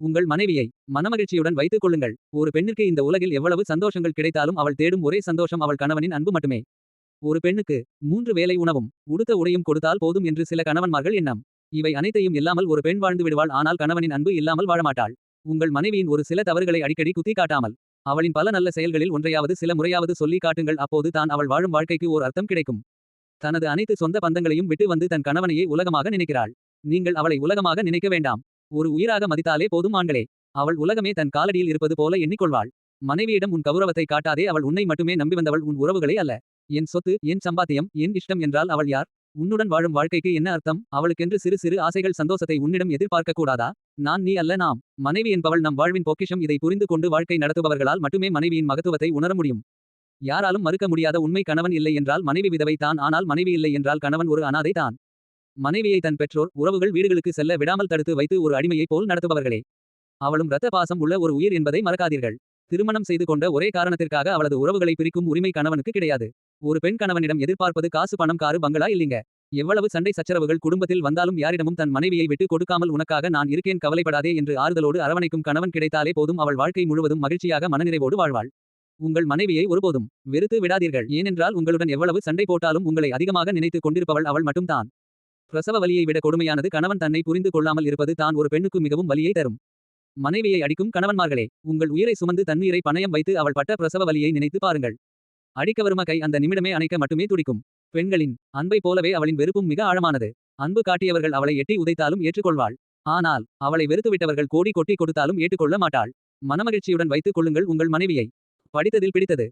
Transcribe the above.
உங்கள் மனைவியை மனமகிழ்ச்சியுடன் வைத்துக் கொள்ளுங்கள். ஒரு பெண்ணிற்கு இந்த உலகில் எவ்வளவு சந்தோஷங்கள் கிடைத்தாலும் அவள் தேடும் ஒரே சந்தோஷம் அவள் கணவனின் அன்பு மட்டுமே. ஒரு பெண்ணுக்கு மூன்று வேலை உணவும் உடுத்த உடையும் கொடுத்தால் போதும் என்று சில கணவன்மார்கள் எண்ணம். இவை அனைத்தையும் இல்லாமல் ஒரு பெண் வாழ்ந்து விடுவாள் ஆனால் கணவனின் அன்பு இல்லாமல் வாழமாட்டாள் உங்கள் மனைவியின் ஒரு சில தவறுகளை அடிக்கடி குத்தி காட்டாமல் அவளின் பல நல்ல செயல்களில் ஒன்றையாவது சில முறையாவது சொல்லி காட்டுங்கள் அப்போது தான் அவள் வாழும் வாழ்க்கைக்கு ஓர் அர்த்தம் கிடைக்கும். தனது அனைத்து சொந்த பந்தங்களையும் விட்டு வந்து தன் கணவனையே உலகமாக நினைக்கிறாள். நீங்கள் அவளை உலகமாக நினைக்க வேண்டாம். ஒரு உயிராக மதித்தாலே போதும் ஆண்களே. அவள் உலகமே தன் காலடியில் இருப்பது போல எண்ணிக்கொள்வாள். மனைவியிடம் உன் கௌரவத்தை காட்டாதே அவள் உன்னை மட்டுமே நம்பி வந்தவள் உன் உறவுகளே அல்ல. என் சொத்து என் சம்பாத்தியம் என் இஷ்டம் என்றால் அவள் யார்? உன்னுடன் வாழும் வாழ்க்கைக்கு என்ன அர்த்தம்? அவளுக்கென்று சிறு சிறு ஆசைகள் சந்தோஷத்தை உன்னிடம் எதிர்பார்க்க கூடாதா? நான் நீ அல்ல நாம். மனைவி என்பவள் நம் வாழ்வின் பொக்கிஷம். இதை புரிந்து கொண்டு வாழ்க்கை நடத்துபவர்களால் மட்டுமே மனைவியின் மகத்துவத்தை உணர முடியும். யாராலும் மறுக்க முடியாத உண்மை கணவன் இல்லை என்றால் மனைவி விதவை தான் ஆனால் மனைவி இல்லை என்றால் கணவன் ஒரு அனாதை தான் மனைவியை தன் பெற்றோர் உறவுகள் வீடுகளுக்கு செல்ல விடாமல் தடுத்து வைத்து ஒரு அடிமையைப் போல் நடத்துபவர்களே. அவளும் இரத்த பாசம் உள்ள ஒரு உயிர் என்பதை மறக்காதீர்கள். திருமணம் செய்து கொண்ட ஒரே காரணத்திற்காக அவளது உறவுகளை பிரிக்கும் உரிமை கணவனுக்கு கிடையாது. ஒரு பெண் கணவனிடம் எதிர்பார்ப்பது காசு பணம் காரு பங்களா இல்லைங்க. எவ்வளவு சண்டை சச்சரவுகள் குடும்பத்தில் வந்தாலும் யாரிடமும் தன் மனைவியை விட்டு கொடுக்காமல் உனக்காக நான் இருக்கேன் கவலைப்படாதே என்று ஆறுதலோடு அரவணைக்கும் கணவன் கிடைத்தாலே போதும் அவள் வாழ்க்கை முழுவதும் மகிழ்ச்சியாக மனநிறைவோடு வாழ்வாள். உங்கள் மனைவியை ஒருபோதும் வெறுத்து விடாதீர்கள். ஏனென்றால் உங்களுடன் எவ்வளவு சண்டை போட்டாலும் உங்களை அதிகமாக நினைத்துக் கொண்டிருப்பவள் அவள் மட்டும்தான். பிரசவ வலியை விட கொடுமையானது கணவன் தன்னை புரிந்து கொள்ளாமல் இருப்பது தான் ஒரு பெண்ணுக்கு மிகவும் வலியை தரும். மனைவியை அடிக்கும் கணவன்மார்களே உங்கள் உயிரை சுமந்து தண்ணீரை பணயம் வைத்து அவள் பட்ட பிரசவ வலியை நினைத்து பாருங்கள். அடிக்க வரும கை அந்த நிமிடமே அணைக்க மட்டுமே துடிக்கும். பெண்களின் அன்பை போலவே அவளின் வெறுப்பும் மிக ஆழமானது. அன்பு காட்டியவர்கள் அவளை எட்டி உதைத்தாலும் ஏற்றுக்கொள்வாள். ஆனால் அவளை வெறுத்துவிட்டவர்கள் கோடி கொட்டி கொடுத்தாலும் ஏற்றுக்கொள்ள மாட்டாள். மனமகிழ்ச்சியுடன் வைத்துக் கொள்ளுங்கள் உங்கள் மனைவியை. படித்ததில் பிடித்தது.